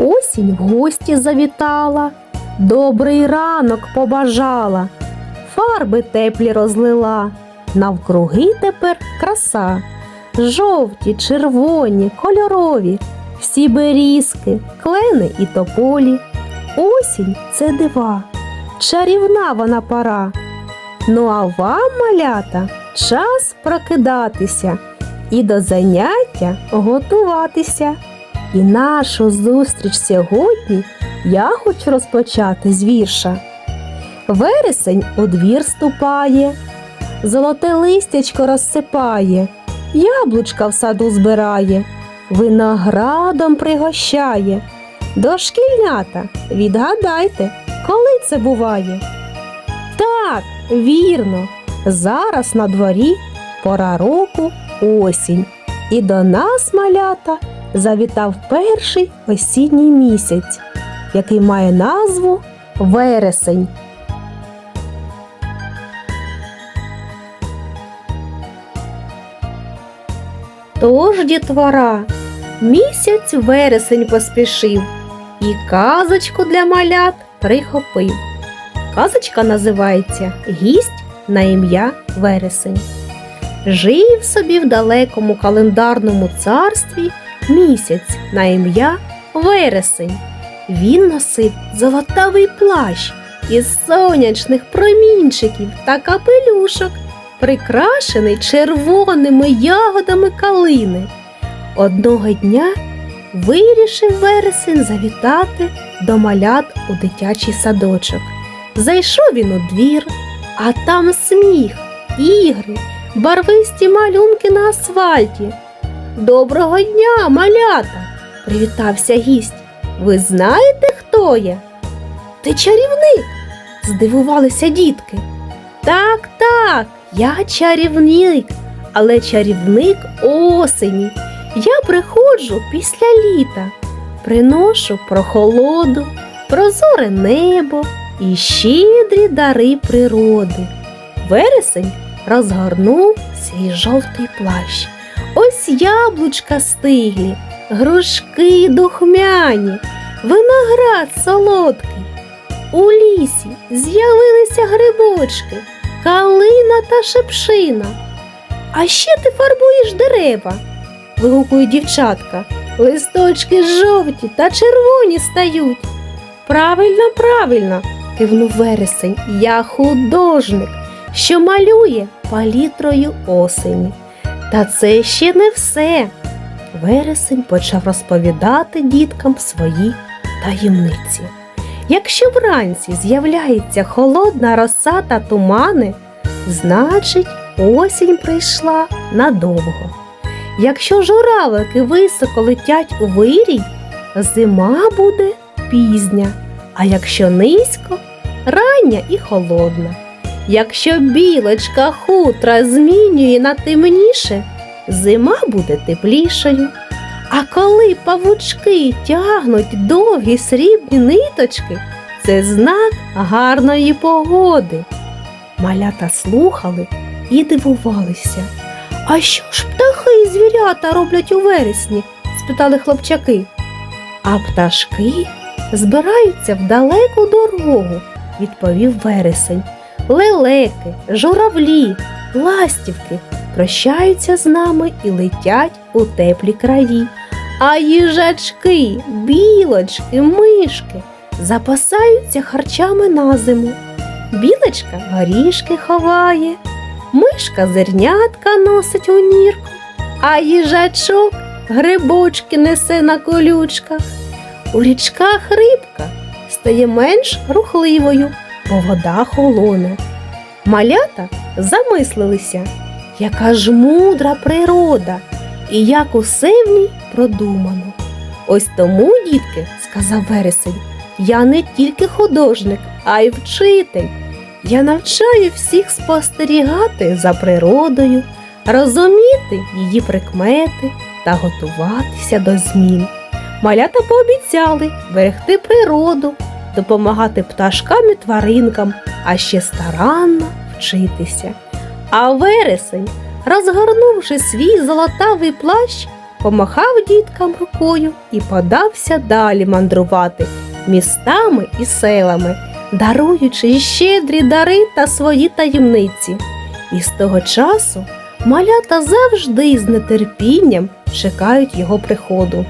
Осінь в гості завітала, добрий ранок побажала, фарби теплі розлила, навкруги тепер краса, жовті, червоні, кольорові, всі берізки, клени і тополі. Осінь це дива, чарівна вона пора. Ну а вам, малята, час прокидатися і до заняття готуватися. І нашу зустріч сьогодні я хочу розпочати з вірша. Вересень у двір ступає, золоте листячко розсипає, яблучка в саду збирає, виноградом пригощає. Дошкільнята, відгадайте, коли це буває? Так, вірно, зараз на дворі пора року осінь. І до нас, малята, завітав перший осінній місяць, який має назву вересень. Тож, дітвора, місяць вересень поспішив і казочку для малят прихопив. Казочка називається Гість на ім'я Вересень. Жив собі в далекому календарному царстві місяць на ім'я Вересень. Він носив золотавий плащ із сонячних промінчиків та капелюшок, прикрашений червоними ягодами калини. Одного дня вирішив вересень завітати до малят у дитячий садочок. Зайшов він у двір, а там сміх, ігри, барвисті малюнки на асфальті. Доброго дня, малята! привітався гість. Ви знаєте, хто я? Ти чарівник? здивувалися дітки. Так, так, я чарівник, але чарівник осені. Я приходжу після літа, приношу прохолоду, прозоре небо і щедрі дари природи. Вересень розгорнув свій жовтий плащ. Ось яблучка стиглі, грушки духмяні, виноград солодкий. У лісі з'явилися грибочки, калина та шепшина. А ще ти фарбуєш дерева, вигукує дівчатка. Листочки жовті та червоні стають. Правильно, правильно, кивнув вересень. Я художник, що малює палітрою осені. Та це ще не все. Вересень почав розповідати діткам свої таємниці. Якщо вранці з'являється холодна роса та тумани, значить осінь прийшла надовго. Якщо журавлики високо летять у вирій, зима буде пізня, а якщо низько рання і холодна. Якщо білочка хутра змінює на темніше, зима буде теплішою. А коли павучки тягнуть довгі срібні ниточки, це знак гарної погоди. Малята слухали і дивувалися. А що ж птахи і звірята роблять у вересні? спитали хлопчаки. А пташки збираються в далеку дорогу, відповів вересень. Лелеки, журавлі, ластівки прощаються з нами і летять у теплі краї. А їжачки, білочки, мишки запасаються харчами на зиму. Білочка горішки ховає, мишка зернятка носить у нірку, а їжачок грибочки несе на колючках. У річках рибка стає менш рухливою, вода холоне. Малята замислилися, яка ж мудра природа і як усе в ній продумано. Ось тому, дітки, сказав вересень, я не тільки художник, а й вчитель. Я навчаю всіх спостерігати за природою, розуміти її прикмети та готуватися до змін. Малята пообіцяли берегти природу, допомагати пташкам і тваринкам, а ще старанно вчитися. А вересень, розгорнувши свій золотавий плащ, помахав діткам рукою і подався далі мандрувати містами і селами, даруючи щедрі дари та свої таємниці. І з того часу малята завжди з нетерпінням чекають його приходу.